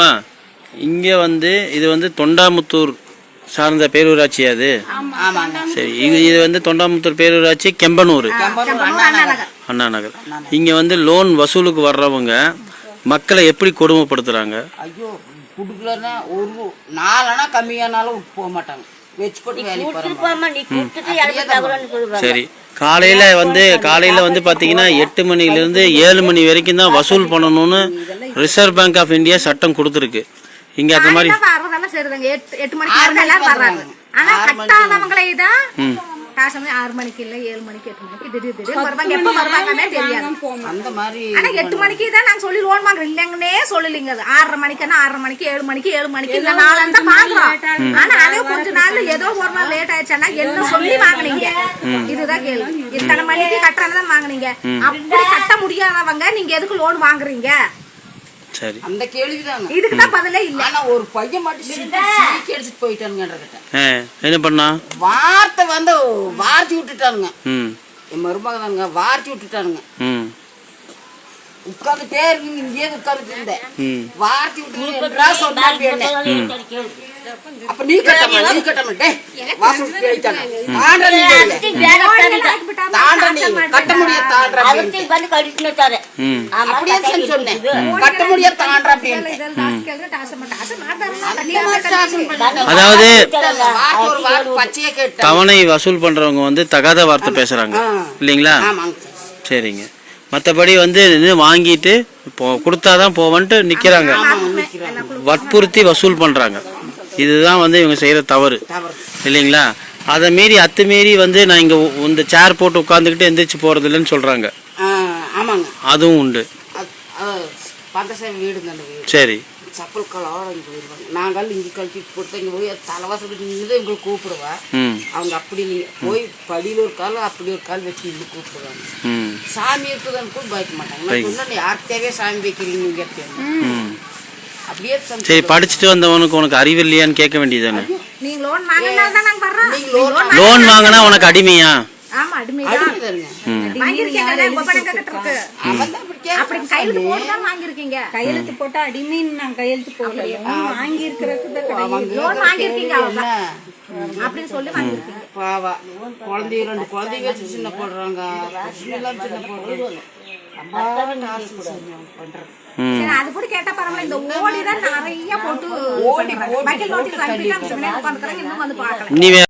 அம்மா இங்கே வந்து இது வந்து தொண்டாமுத்தூர் சார்ந்த பேரூராட்சி அது. சரி இது இது வந்து தொண்டாமுத்தூர் பேரூராட்சி கெம்பனூர். கெம்பனூர் அண்ணா நகர். அண்ணா நகர். இங்கே வந்து லோன் வசூலுக்கு வர்றவங்க மக்களை எப்படி கொடுமைப்படுத்துகிறாங்க ஐயோ குடுக்கலன்னா ஒரு நாலனா கம்மியானாலும் போக மாட்டாங்க. சரி காலையில் வந்து காலையில் வந்து பார்த்தீங்கன்னா எட்டு மணிலேருந்து ஏழு மணி வரைக்கும் தான் வசூல் பண்ணணும்னு ரிசர்வ் பேங்க் ஆஃப் இந்தியா சட்டம் கொடுத்துருக்கு. இங்கே அந்த மாதிரி வர்றதெல்லாம் சரிதாங்க? எட்டு எட்டு மணிக்கு வர்றது எல்லாரும் வர்றாங்க. ஆனா கட்டாதவங்களே தான் காசமே ஆறு மணிக்கு இல்ல ஏழு மணிக்கு எட்டு மணிக்கு திடீர் திடீர் வருவாங்க எப்ப வருவாங்கன்னே தெரியாது. அந்த மாதிரி ஆனா எட்டு மணிக்கு தான் நாங்க சொல்லி லோன் வாங்குறோம் இல்லைங்கன்னே சொல்லலைங்க. அது ஆறரை மணிக்குன்னா ஆறரை மணிக்கு ஏழு மணிக்கு ஏழு மணிக்கு தான் வாங்குறோம் ஆனா அதே கொஞ்ச நாள் ஏதோ ஒரு நாள் லேட் ஆயிடுச்சுன்னா என்ன சொல்லி வாங்குனீங்க? இதுதான் கேள்வி. இத்தனை மணிக்கு கட்டுறதுதான் வாங்குனீங்க. அப்படி கட்ட முடியாதவங்க நீங்க எதுக்கு லோன் வாங்குறீங்க? சரி. அந்த கேள்விதாங்க. இதுக்கு தான் பதிலே இல்ல. ஆனா ஒரு பையன் மட்டும் சீக்கி அடிச்சுட்டு போயிட்டானுங்கன்றகிட்ட ஆ என்ன பண்ணா? வார்த்தை வந்து வார்த்தி விட்டுட்டானுங்க. ம். என் மருமக தானுங்க வார்த்தி விட்டுட்டானுங்க. ம். உட்காந்துட்டே இருக்கீங்க இங்கேயே உட்காந்துட்டு இருந்தேன் ம். வார்த்தி விட்டு என்ன? அப்ப நீ கட்டமா நீ முடிய வந்து கடிச்சுட்டாரு அப்படியே சொன்னேன். கட்ட முடிய அதாவது தவணை வசூல் பண்றவங்க வந்து தகாத வார்த்தை பேசுறாங்க. இல்லைங்களா? சரிங்க. மற்றபடி வந்து வாங்கிட்டு இப்போ கொடுத்தாதான் போவன்ட்டு நிக்கிறாங்க. வற்புறுத்தி வசூல் பண்றாங்க. இதுதான் வந்து இவங்க செய்யற தவறு. தவறு. இல்லைங்களா? அதை மீறி அத்துமீறி வந்து நான் இங்க இந்த சேர் போட்டு உட்காந்துக்கிட்டு எந்திரிச்சு போறது இல்லைன்னு சொல்றாங்க. ஆ, ஆமாங்க. அதுவும் உண்டு. சரி. சப்பல் இங்கே போயிடுவாங்க நாங்கள் இங்கே கழிச்சிட்டு போட்டு இங்கே போய் தலைவாசலுக்கு நின்று தான் எங்களை கூப்பிடுவா. ம். அவங்க அப்படி போய் படியில் ஒரு கால் அப்படி ஒரு கால் வச்சு இங்கே கூப்பிடுவாங்க. சாமி இருக்குதுன்னு கூட பயக்க மாட்டாங்க. நான் சொன்னேன் யாருக்கு தேவையா சாமி வைக்கிறீங்க அப்படியே. சரி படிச்சுட்டு வந்தவனுக்கு உனக்கு அறிவு இல்லையான்னு கேட்க வேண்டியதானே நீங்க லோன் வாங்கினா தான் நாங்க வர்றோம் நீங்க loan லோன் வாங்கினா உனக்கு அடிமையா? ஆமா அடிமைதான். உங்க பணம் அவன் தான் அப்படி கையெழுத்து போட்டு தான் வாங்கிருக்கீங்க கையெழுத்து போட்டா அடிமைன்னு நான் கையெழுத்து போடல வாங்கி இருக்கிறதுக்கு லோன் அப்படின்னு சொல்லி வாங்கிருக்கீங்க பாவா. குழந்தைங்க ரெண்டு குழந்தைங்க சின்ன போடுறாங்க. எல்லாம் சின்ன போடுறாங்க. அது கூட கேட்டா பரவாயில்ல. இந்த ஓடி தான் நிறைய போட்டு ஓடி நோட்டீஸ் அனுப்பிட்டு உட்காந்துக்கிறாங்க இன்னும் வந்து பாக்கல நீ வே-